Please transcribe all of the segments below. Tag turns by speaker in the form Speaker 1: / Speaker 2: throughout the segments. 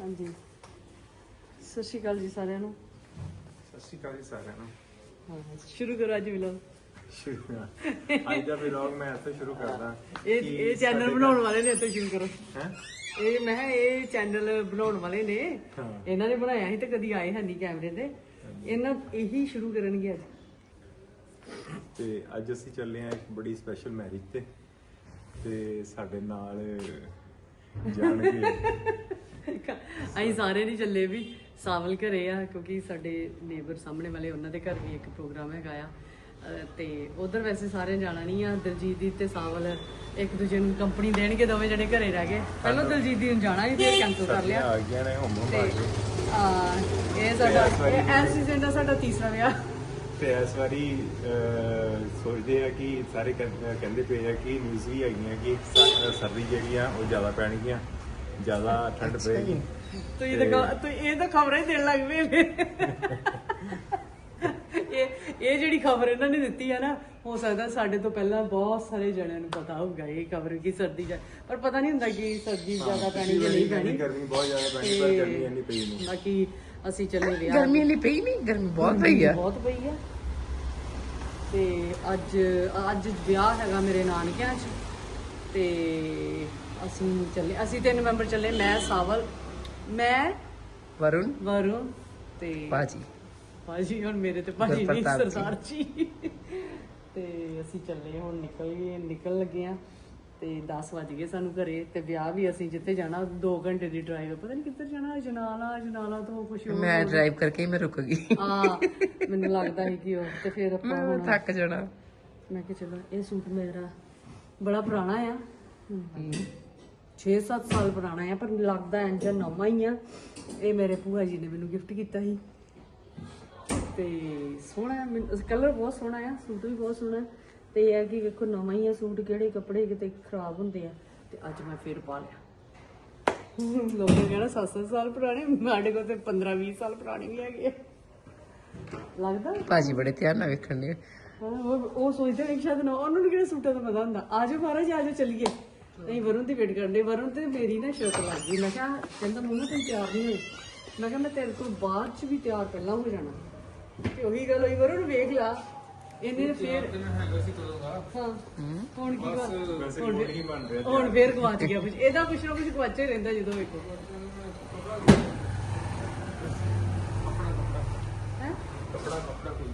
Speaker 1: ਹਾਂਜੀ। ਸਤਿ ਸ਼੍ਰੀ ਅਕਾਲ ਜੀ ਸਾਰਿਆਂ ਨੂੰ।
Speaker 2: ਸਤਿ ਸ਼੍ਰੀ ਅਕਾਲ ਜੀ ਸਾਰਿਆਂ ਨੂੰ।
Speaker 1: ਹਾਂ ਸ਼ੁਰੂ ਕਰੋ ਅੱਜ ਵਲੌਗ
Speaker 2: ਸ਼ੁਰੂ। ਅੱਜ ਦਾ ਵਲੌਗ ਮੈਂ ਇੱਥੇ ਸ਼ੁਰੂ ਕਰਦਾ।
Speaker 1: ਇਹ ਇਹ ਚੈਨਲ ਬਣਾਉਣ ਵਾਲੇ ਨੇ ਇੱਥੇ ਸ਼ੁਰੂ ਕਰੋ।
Speaker 2: ਹੈ?
Speaker 1: ਇਹ ਮੈਂ ਕਿਹਾ ਇਹ ਚੈਨਲ ਬਣਾਉਣ ਵਾਲੇ ਨੇ। ਇਹਨਾਂ ਨੇ ਬਣਾਇਆ ਸੀ ਤੇ ਕਦੀ ਆਏ ਹੈ ਨਹੀਂ ਕੈਮਰੇ ਤੇ। ਇਹਨਾਂ ਇਹੀ ਸ਼ੁਰੂ ਕਰਨਗੇ ਅੱਜ।
Speaker 2: ਤੇ ਅੱਜ ਅਸੀਂ ਚੱਲੇ ਆ ਇੱਕ ਬੜੀ ਸਪੈਸ਼ਲ ਮੈਰਿਜ ਤੇ। ਤੇ ਸਾਡੇ ਨਾਲ
Speaker 1: ਅਸੀਂ ਸਾਰੇ ਨਹੀਂ ਚੱਲੇ ਵੀ ਸਾਵਲ ਘਰੇ ਆ ਕਿਉਂਕਿ ਸਾਡੇ ਨੇਬਰ ਸਾਹਮਣੇ ਵਾਲੇ ਉਹਨਾਂ ਦੇ ਘਰ ਵੀ ਇੱਕ ਪ੍ਰੋਗਰਾਮ ਹੈਗਾ ਆ। ਤੇ ਉਧਰ ਵੈਸੇ ਸਾਰੇ ਜਾਣਾ ਨਹੀਂ ਆ ਦਲਜੀਤ ਦੀ ਤੇ ਸਾਵਲ ਇੱਕ ਦੂਜੇ ਨੂੰ ਕੰਪਨੀ ਦੇਣਗੇ ਦੋਵੇਂ ਜਣੇ ਘਰੇ ਰਹਿ ਗਏ। ਪਹਿਲਾਂ ਦਲਜੀਤ ਦੀ ਨੂੰ ਜਾਣਾ ਸੀ ਫਿਰ ਕੈਂਸਲ ਕਰ ਲਿਆ।
Speaker 2: ਆ ਗਈਆਂ ਨੇ ਹੋਮ ਆ
Speaker 1: ਇਹ ਸਾਡਾ ਇਹ ਐਸ ਸੀਜ਼ਨ ਦਾ ਸਾਡਾ ਤੀਸਰਾ ਵਿਆਹ।
Speaker 2: ਤੇ ਇਸ ਵਾਰੀ ਸੋਚਦੇ ਆ ਕਿ ਸਾਰੇ ਕਹਿ- ਕਹਿੰਦੇ ਪਏ ਆ ਕਿ ਨਿਊਜ਼ ਵੀ ਹੈਗੀਆਂ ਕਿ ਸਰਦੀ ਜਿਹੜੀ ਆ ਉਹ ਜ਼ਿਆਦਾ ਪੈਣਗੀਆਂ ਜ਼ਿਆਦਾ ਠੰਡ ਪਏਗੀ।
Speaker 1: ਤੂੰ ਇਹ ਤਾਂ ਤੂੰ ਇਹ ਤਾਂ ਖਬਰਾਂ ਹੀ ਦੇਣ ਲੱਗ ਪਏ ਇਹ ਇਹ ਜਿਹੜੀ ਖਬਰ ਇਹਨਾਂ ਨੇ ਦਿੱਤੀ ਹੈ ਨਾ ਹੋ ਸਕਦਾ ਸਾਡੇ ਤੋਂ ਪਹਿਲਾਂ ਬਹੁਤ ਸਾਰੇ ਜਣਿਆਂ ਨੂੰ ਪਤਾ ਹੋਊਗਾ ਇਹ ਖਬਰ ਕਿ ਸਰਦੀ ਜਾ ਪਰ ਪਤਾ ਨਹੀਂ ਹੁੰਦਾ ਕਿ ਸਰਦੀ ਜ਼ਿਆਦਾ ਪੈਣੀ ਜਾਂ ਨਹੀਂ ਪੈਣੀ।
Speaker 2: ਗਰਮੀ ਬਹੁਤ ਜ਼ਿਆਦਾ ਪੈਣੀ ਪਰ ਗਰਮੀ ਇੰਨੀ ਪਈ ਨਹੀਂ।
Speaker 1: ਬਾਕੀ ਅਸੀਂ ਚੱਲੇ ਵਿਆਹ
Speaker 3: ਗਰਮੀ ਨਹੀਂ ਪਈ ਨਹੀਂ? ਗਰਮੀ ਬਹੁਤ ਪਈ ਆ।
Speaker 1: ਬਹੁਤ ਪਈ ਆ। ਤੇ ਅੱਜ ਅੱਜ ਵਿਆਹ ਹੈਗਾ ਮੇਰੇ ਨਾਨਕਿਆਂ 'ਚ। ਤੇ ਅਸੀਂ ਚੱਲੇ ਅਸੀਂ ਤਿੰਨ ਮੈਂਬਰ ਚੱਲੇ ਮੈਂ ਸਾਵਲ ਮੈਂ
Speaker 3: ਵਰੁਣ
Speaker 1: ਵਰੁਣ ਤੇ
Speaker 3: ਬਾਜੀ
Speaker 1: ਭਾਜੀ ਹੁਣ ਮੇਰੇ ਤੇ ਭਾਜੀ ਨਹੀਂ। ਸਰਦਾਰ ਜੀ। ਤੇ ਅਸੀਂ ਚੱਲੇ ਹੁਣ ਨਿਕਲ ਗਏ ਨਿਕਲ ਲੱਗੇ ਆ। ਤੇ 10 ਵਜ ਗਏ ਸਾਨੂੰ ਘਰੇ ਤੇ ਵਿਆਹ ਵੀ ਅਸੀਂ ਜਿੱਥੇ ਜਾਣਾ 2 ਘੰਟੇ ਦੀ ਡਰਾਈਵ ਪਤਾ ਨਹੀਂ ਕਿੱਧਰ ਜਾਣਾ ਜਨਾਲਾ ਜਨਾਲਾ ਤੋਂ ਕੁਛ ਹੋਰ
Speaker 3: ਮੈਂ ਡਰਾਈਵ ਕਰਕੇ ਹੀ ਮੈਂ ਰੁਕ ਗਈ।
Speaker 1: ਹਾਂ ਮੈਨੂੰ ਲੱਗਦਾ ਸੀ ਕਿ ਉਹ ਤੇ ਫਿਰ ਆਪਾਂ
Speaker 3: ਮੈਂ
Speaker 1: ਹੁਣ
Speaker 3: ਥੱਕ ਜਾਣਾ।
Speaker 1: ਮੈਂ ਕਿਹਾ ਚਲੋ ਇਹ ਸੂਟ ਮੇਰਾ ਬੜਾ ਪੁਰਾਣਾ ਆ। 6-7 ਸਾਲ ਪੁਰਾਣਾ ਆ ਪਰ ਲੱਗਦਾ ਇੰਜ ਨਵਾਂ ਹੀ ਆ। ਇਹ ਮੇਰੇ ਭੂਆ ਜੀ ਨੇ ਮੈਨੂੰ ਗਿਫਟ ਕੀਤਾ ਸੀ। ਤੇ ਸੋਹਣਾ ਕਲਰ ਬਹੁਤ ਸੋਹਣਾ ਆ ਸੂਟ ਵੀ ਬਹੁਤ ਸੋਹਣਾ। ਤੇ ਇਹ ਹੈ ਕਿ ਵੇਖੋ ਨਵਾਂ ਹੀ ਆ ਸੂਟ ਕਿਹੜੇ ਕੱਪੜੇ ਕਿਤੇ ਖਰਾਬ ਹੁੰਦੇ ਆ ਤੇ ਅੱਜ ਮੈਂ ਫਿਰ ਪਾ ਲਿਆ। ਲੋਕਾਂ ਕਹਿੰਦਾ 7-7 ਸਾਲ ਪੁਰਾਣੇ ਸਾਡੇ ਕੋਲ ਤੇ 15-20 ਸਾਲ ਪੁਰਾਣੇ ਵੀ ਹੈਗੇ ਆ। ਲੱਗਦਾ?
Speaker 3: ਬਾਜੀ ਬੜੇ ਧਿਆਨ ਨਾਲ ਵੇਖਣ
Speaker 1: ਹਾਂ, ਉਹ ਉਹ ਸੋਚਦੇ ਨੇ ਕਿ ਸ਼ਾਇਦ ਨਾ ਉਹਨਾਂ ਨੂੰ ਕਿਹੜੇ ਸੂਟਾਂ ਦਾ ਪਤਾ ਹੁੰਦਾ। ਆਜੋ ਮਹਾਰਾਜ ਆਜੋ ਚੱਲੀਏ। ਨਹੀਂ ਵਰੁਣ ਦੀ ਵੇਟ ਕਰਦੇ ਵਰੁਣ ਤੇ ਮੇਰੀ ਨਾ ਸ਼ਰਤ ਲੱਗ ਗਈ। ਮੈਂ ਕਿਹਾ ਕਹਿੰਦਾ ਮੰਮਾ ਤੂੰ ਤਿਆਰ ਨਹੀਂ ਹੋਈ ਮੈਂ ਕਿਹਾ ਮੈਂ ਤੇਰੇ ਤੋਂ ਬਾਅਦ ਚ ਵੀ ਤਿਆਰ ਪਹਿਲਾਂ ਹੋ ਜਾਣਾ। ਤੇ ਉਹੀ ਗੱਲ ਹੋਈ ਵਰੁਣ ਵੇਖ ਲਾ। ਇਹਨੇ ਫੇਰ ਹਾਂ। ਹੁਣ ਕੀ ਗੱਲ?
Speaker 2: ਵੈਸੇ ਕੋਈ ਨਹੀਂ ਬਣ ਰਿਹਾ
Speaker 1: ਹੁਣ ਫੇਰ ਗਵਾਚ ਗਿਆ ਕੁਝ ਇਹਦਾ ਕੁਛ ਨਾ ਕੁਛ ਗਵਾਚੇ ਰਹਿੰਦਾ ਜਦੋਂ ਵੇਖੋ ਹੈਂ?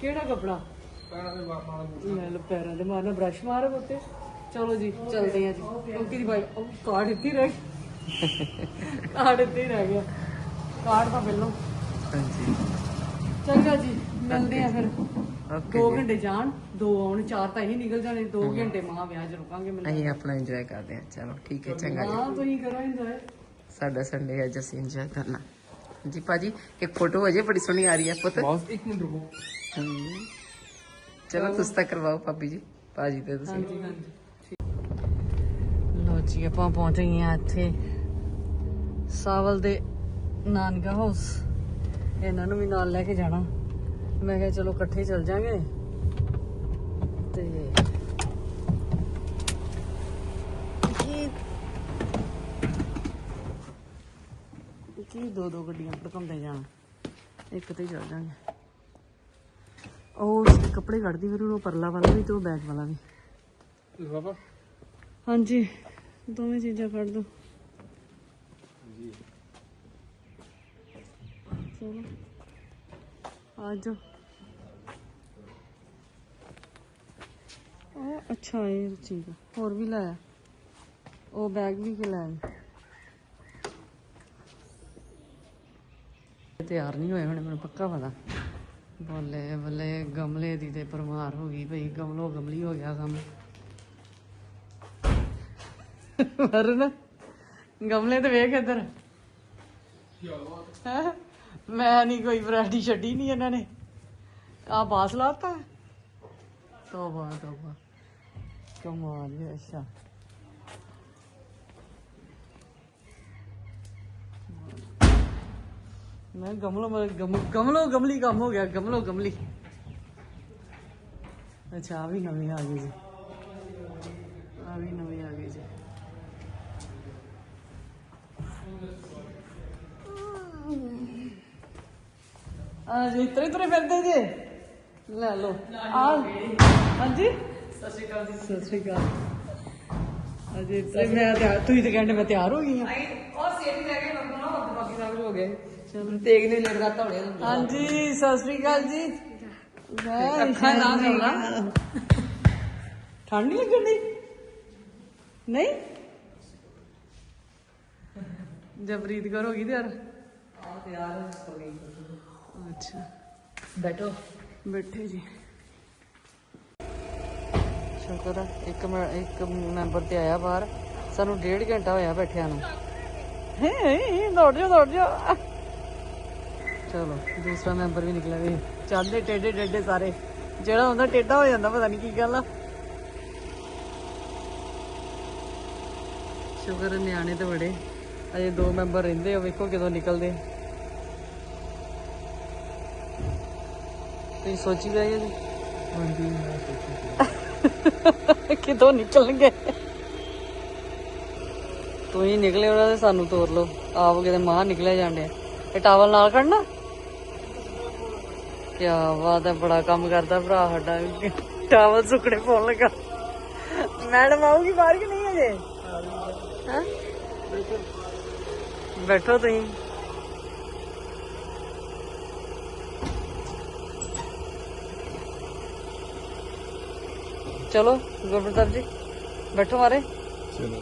Speaker 1: ਕਿਹੜਾ ਕਪੜਾ? ਲੈ ਲੋ ਪੈਰਾਂ ਦੇ ਮਾਰਨਾ ਬ੍ਰਸ਼ ਮਾਰ ਉੱਤੇ ਚਲੋ ਜੀ ਚਲਦੇ ਆ ਜੀ। ਕਿਉਂਕਿ ਦੀ ਬਾਈ ਉਹ ਕਾਰਡ ਇੱਥੇ ਹੀ ਰਹਿ ਗਿਆ। ਕਾਰਡ ਇੱਥੇ ਹੀ ਰਹਿ ਗਿਆ। ਕਾਰਡ ਤਾਂ ਪਹਿਲਾਂ
Speaker 3: ਹਾਂਜੀ।
Speaker 1: ਚੰਗਾ ਜੀ ਮਿਲਦੇ ਆ ਫਿਰ। 2 ਘੰਟੇ ਜਾਣ ਦੋ ਆਉਣ ਚਾਰ ਤਾਂ ਹੀ ਨਿਕਲ ਜਾਣੇ 2 ਘੰਟੇ ਮਹਾ ਵਿਆਹ ਚ ਰੁਕਾਂਗੇ
Speaker 3: ਅਸੀਂ ਆਪਣਾ ਇੰਜੋਏ ਕਰਦੇ ਹਾਂ। ਚਲੋ ਠੀਕ ਹੈ ਚੰਗਾ ਜੀ।
Speaker 1: ਹਾਂ ਤੁਸੀਂ ਕਰੋ ਇੰਜੋਏ
Speaker 3: ਸਾਡਾ ਸੰਡੇ ਅੱਜ ਅਸੀਂ ਇੰਜੋਏ ਕਰਨਾ। ਜੀ ਭਾਜੀ ਇੱਕ ਫੋਟੋ ਅਜੇ ਬੜੀ ਸੋਹਣੀ ਆ ਰਹੀ ਹੈ ਪੁੱਤ।
Speaker 2: ਬਸ ਇੱਕ ਮਿੰਟ ਰੁਕੋ।
Speaker 3: ਹਮ। ਚਲੋ ਤੁਸੀਂ ਤਾਂ ਕਰਵਾਓ ਭਾਬੀ ਜੀ। ਭਾਜੀ ਤੇ ਤੁਸੀਂ।
Speaker 1: ਹਾਂਜੀ ਹਾਂਜੀ। ਲੋ ਜੀ ਆਪਾਂ ਪਹੁੰਚ ਗਏ ਆ ਇੱਥੇ ਸਾਵਲ ਦੇ ਨਾਨਕਾ ਹਾਊਸ ਇਹਨਾਂ ਨੂੰ ਵੀ ਨਾਲ ਲੈ ਕੇ ਜਾਣਾ। ਮੈਂ ਕਿਹਾ ਚਲੋ ਇਕੱਠੇ ਚੱਲ ਜਾਾਂਗੇ। ਤੇ ਕੀ ਕੀ ਦੋ ਦੋ ਗੱਡੀਆਂ ਭੜਕਾਉਂਦੇ ਜਾਣਾ। ਇੱਕ ਤੇ ਹੀ ਚੱਲ ਜਾਾਂਗੇ। ਉਹ ਕੱਪੜੇ ਕੱਢਦੀ ਫਿਰ ਉਹ ਪਰਲਾ ਵਾਲਾ ਵੀ ਤੇ ਉਹ ਬੈਕ ਵਾਲਾ ਵੀ।
Speaker 2: ਬਾਬਾ?
Speaker 1: ਹਾਂਜੀ। ਦੋਵੇਂ ਚੀਜ਼ਾਂ ਕੱਢ ਦੋ। ਚਲੋ। ਆ ਅੱਛਾ ਇਹ ਚੀਜ਼ ਆ। ਹੋਰ ਵੀ ਲਾਇਆ ਉਹ ਬੈਗ ਵੀ ਕਿ ਲਾਇਆ ਤਿਆਰ ਨਹੀਂ ਹੋਏ ਹੁਣ ਮੈਨੂੰ ਪੱਕਾ ਪਤਾ। ਬੱਲੇ ਬੱਲੇ ਗਮਲੇ ਦੀ ਤੇ ਪਰਮਾਰ ਹੋ ਗਈ ਭਈ ਗਮਲੋ ਗਮਲੀ ਹੋ ਗਿਆ ਕੰਮ। ਵਰਨ ਗਮਲੇ ਤੇ ਵੇਖ ਇੱਧਰ। ਹੈਂ? ਮੈਂ ਨਹੀਂ ਕੋਈ ਵੈਰਾਈਟੀ ਛੱਡੀ ਨਹੀਂ ਇਹਨਾਂ ਨੇ। ਆ ਬਾਸ ਲਾਤਾ ਤੋਬਾ ਤੋਬਾ। ਕਮਾਲ ਹੈ, ਅੱਛਾ। ਮੈਂ ਗਮਲੋ ਗਮ- ਗਮਲੋ ਗਮਲੀ ਕੰਮ ਹੋ ਗਿਆ, ਗਮਲੋ ਗਮਲੀ। ਅੱਛਾ ਆ ਵੀ ਨਵੀਂ ਆ ਗਈ ਜੀ ਆ ਵੀ ਨਵੀਂ ਆ ਗਈ ਜੀ ਹਾਂਜੀ ਜੀ ਤਰੇ ਤਰੇ ਫਿਰਦੇ ਜੇ। ਲੈ ਲੋ ਆ ਹਾਂਜੀ? ਸਤਿ ਸ਼੍ਰੀ ਅਕਾਲ ਜੀ। ਅਜੇ ਤੇ ਮੈਂ ਤਿਆਰ ਤੁਸੀਂ ਤਾਂ ਕਹਿੰਦੇ ਮੈਂ ਤਿਆਰ ਹੋ ਗਈ ਆ
Speaker 3: ਔਰ ਸੇਠ ਲੈ ਕੇ ਮੰਮਾ ਨਾ ਬਾਕੀ ਨਾਲ
Speaker 1: ਹੋ
Speaker 3: ਗਏ। ਤੇਗ ਨੇ ਲੜਦਾ ਧੌੜੇ
Speaker 1: ਹਾਂਜੀ ਸਤਿ ਸ਼੍ਰੀ ਅਕਾਲ ਜੀ।
Speaker 3: ਅੱਖਾਂ ਨਾ
Speaker 1: ਨਹੀਂ ਲੱਗਣੀ ਨਹੀਂ? ਜਬਰੀਦ ਕਰੋਗੀ ਤੇ ਯਾਰ
Speaker 3: ਆ ਤਿਆਰ ਹੋ ਗਈ।
Speaker 1: ਅੱਛਾ।
Speaker 3: बैठो
Speaker 1: ਬੈਠੇ ਜੀ। ਸ਼ੁਕਰ ਆ, ਇੱਕ ਮੈਂ- ਇੱਕ ਮੈਂਬਰ ਤੇ ਆਇਆ ਬਾਹਰ। ਸਾਨੂੰ ਡੇਢ ਘੰਟਾ ਹੋਇਆ ਬੈਠਿਆਂ ਨੂੰ। ਹੇ ਹੇ ਦੌੜ ਜਾ ਦੌੜ ਜਾ ਚਲੋ ਦੂਸਰਾ ਮੈਂਬਰ ਵੀ ਨਿਕਲਿਆ ਵੀ। ਚੱਲਦੇ ਟੇਡੇ ਟੇਡੇ ਸਾਰੇ। ਜਿਹੜਾ ਹੁੰਦਾ ਟੇਡਾ ਹੋ ਜਾਂਦਾ ਪਤਾ ਨਹੀਂ ਕੀ ਗੱਲ ਆ। ਸ਼ੁਕਰ ਨਿਆਣੇ ਤੇ ਬੜੇ। ਅਜੇ ਦੋ ਮੈਂਬਰ ਰਹਿੰਦੇ ਆ ਵੇਖੋ ਕਦੋਂ ਨਿਕਲਦੇ। ਤੁਸੀਂ ਸੋਚੀ ਪਏ ਜੀ?
Speaker 2: ਹਾਂਜੀ ਮੈਂ
Speaker 1: ਕਿਦੋਂ ਨਿਕਲਣਗੇ ਤੂੰ ਹੀ ਨਿਕਲੇ ਉਹਨਾਂ ਦੇ ਸਾਨੂੰ ਤੋਰ ਲੋ ਆਪ ਕਿਤੇ ਮਾਂ ਨਿਕਲਿਆ ਜਾਂਦੇ ਇਹ ਟਾਵਲ ਨਾਲ ਖੜਨਾ? ਕੀ ਬਾਤ ਹੈ ਬੜਾ ਕੰਮ ਕਰਦਾ ਭਰਾ ਸਾਡਾ ਟਾਵਲ ਸੁੱਕਣੇ ਪਾਉਣ ਲੱਗਾ। ਮੈਡਮ ਆਊਗੀ ਬਾਹਰ ਕਿ ਨਹੀਂ ਅਜੇ ਹੈਂ? ਬੈਠੋ ਤੁਸੀਂ। ਚਲੋ ਗੁਰਪ੍ਰਤਾਪ ਜੀ ਬੈਠੋ ਮਾਰੇ।
Speaker 2: ਚਲੋ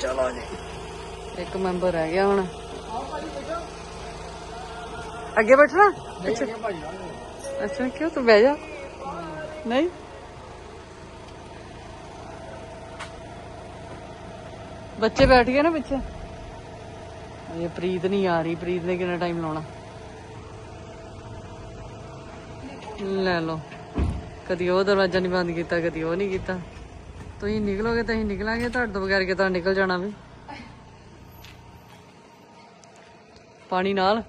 Speaker 1: ਚਲੋ ਜੀ। ਇੱਕ ਮੈਂਬਰ ਰਹਿ ਗਿਆ ਹੁਣ। ਅੱਗੇ ਬੈਠਣਾ? ਅੱਛਾ ਅੱਛਾ ਕਿਉਂ ਤੂੰ ਬਹਿ ਜਾ? ਨਹੀਂ? ਬੱਚੇ ਬੈਠ ਗਏ ਨਾ ਪਿੱਛੇ। ਇਹ ਪ੍ਰੀਤ ਨਹੀਂ ਆ ਰਹੀ ਪ੍ਰੀਤ ਨੇ ਕਿੰਨਾ ਟਾਈਮ ਲਾਉਣਾ? ਲੈ ਲਓ। ਕਦੀ ਉਹ ਦਰਵਾਜ਼ਾ ਨਹੀਂ ਬੰਦ ਕੀਤਾ ਕਦੀ ਉਹ ਨਹੀਂ ਕੀਤਾ। ਤੁਸੀਂ ਨਿਕਲੋਗੇ ਤਾਂ ਅਸੀਂ ਨਿਕਲਾਂਗੇ ਤੁਹਾਡੇ ਤੋਂ ਬਗੈਰ ਕਿ ਨਿਕਲ ਜਾਣਾ ਵੀ? ਪਾਣੀ ਨਾਲ?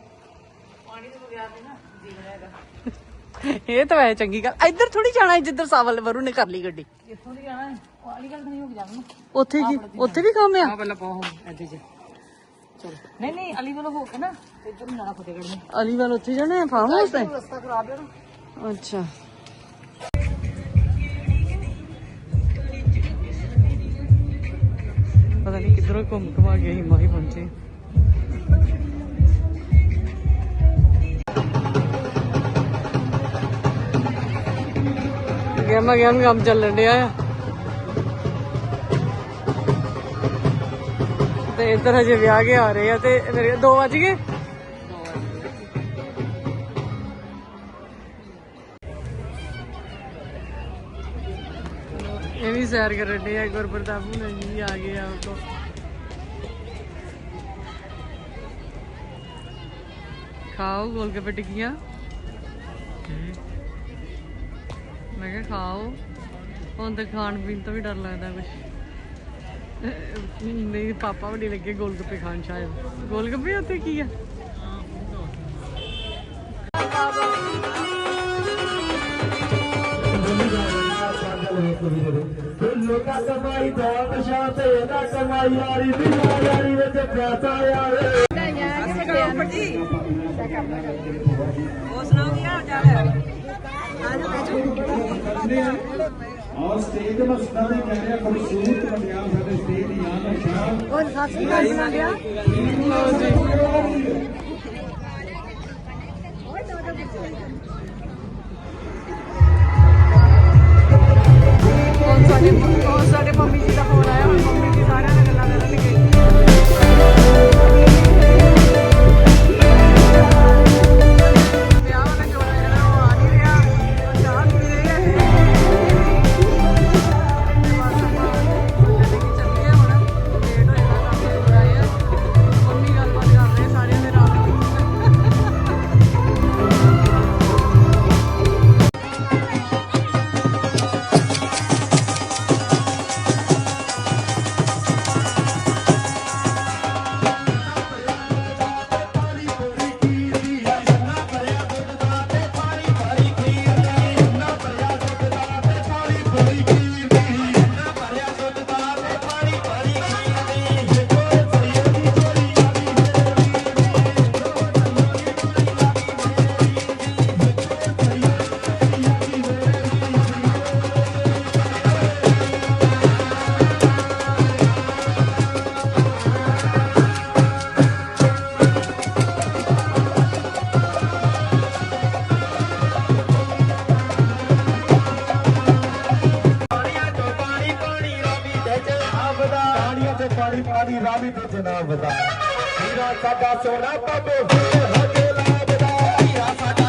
Speaker 3: ਪਾਣੀ ਤੋਂ ਬਗੈਰ ਨਹੀਂ ਨਾ ਜੀਵਨ
Speaker 1: ਇਹ ਤਾਂ ਵੈਸੇ ਚੰਗੀ ਗੱਲ। ਇੱਧਰ ਥੋੜੀ ਜਾਣਾ ਜਿੱਧਰ ਸਾਵਲ ਵਰੂ ਨੇ ਕਰ ਲਈ ਗੱਡੀ।
Speaker 3: ਇੱਥੋਂ ਦੀ ਜਾਣਾ ਵਾਲੀ ਗੱਲ ਨਹੀਂ ਹੋ ਜਾਣੀ
Speaker 1: ਉੱਥੇ ਕੀ ਉੱਥੇ ਵੀ ਕੰਮ ਆ?
Speaker 3: ਹਾਂ ਪਹਿਲਾਂ ਪਾਓ ਇੱਥੇ ਜੀ ਚਲ। ਨਹੀਂ ਨਹੀਂ ਅਲੀ ਵੱਲੋਂ ਹੋ ਕੇ ਨਾ ਇੱਧਰ ਨਾ ਫਤਿਹਗੜ੍ਹ ਨੂੰ।
Speaker 1: ਅਲੀ ਵੱਲ ਉੱਥੇ ਜਾਣਾ ਫਾਰਮ ਅੱਛਾ। ਪਤਾ ਨਹੀਂ ਕਿੱਧਰੋਂ ਘੁੰਮ ਘੁਮਾ ਕੇ ਅਸੀਂ ਮਾਹੀ ਪਹੁੰਚੇ। ਗੇਮ ਗੇਮ ਕੰਮ ਚੱਲਣ ਡਿਆ ਆ। ਤੇ ਇੱਧਰ ਹਜੇ ਵਿਆਹ ਕੇ ਆ ਰਹੇ ਆ ਤੇ ਮੇਰੇ 2 ਵਜ ਗਏ? ਇਹ ਵੀ ਸੈਰ ਕਰਨ ਦੇ ਆ, ਗੁਰਪ੍ਰਤਾਪ ਨੂੰ ਜੀ ਆ ਗਏ ਆ ਖਾਓ ਗੋਲ ਟਿੱਕੀਆਂ ਮੈਂ ਕਿਹਾ ਖਾਓ। ਹੁਣ ਤਾਂ ਖਾਣ ਪੀਣ ਤੋਂ ਵੀ ਡਰ ਲੱਗਦਾ ਕੁਝ ਨਹੀਂ, ਪਾਪਾ ਵੀ ਨਹੀਂ ਲੱਗੇ ਗੋਲਗੱਪੇ ਖਾਣ ਸ਼ਾਇਦ। ਗੋਲਗੱਪੇ ਉੱਥੇ ਕੀ ਆ?
Speaker 4: ਲੋਕਾਂ ਕਮਾਈ ਦਾ ਨਸ਼ਾ ਤੇ ਨਾ ਕਮਾਈ ਯਾਰੀ ਦੀ ਯਾਰੀ ਵਿੱਚ ਪਿਆਸਾ ਯਾਰੇ ਔਰ ਸਟੇਜ ਦੇ ਮਸਤਾਂ ਦੇ ਕਹਿੰਦੇ ਖੂਬਸੂਰਤ ਪੰਜਾਬ ਸਾਡੇ ਸਟੇਜ ਦੀ ਯਾਦ ਨਿਸ਼ਾਨ
Speaker 1: ਹੁਣ ਸਾਡੇ ਹੁਣ ਸਾਡੇ ਮੰਮੀ ਜੀ ਦਾ ਫੋਨ ਆਇਆ ਹੁਣ ਮੰਮੀ
Speaker 5: ਤੇ ਪਾਣੀ ਪਾਣੀ ਰਾਵੀ ਤੇ ਜਨਾਬ ਦਾ ਹੀਰਾ ਸਾਡਾ ਸੋਨਾ ਪਾਪੋ ਹਾਜੇ ਲਾਭ ਦਾ ਹੀਰਾ ਸਾਡਾ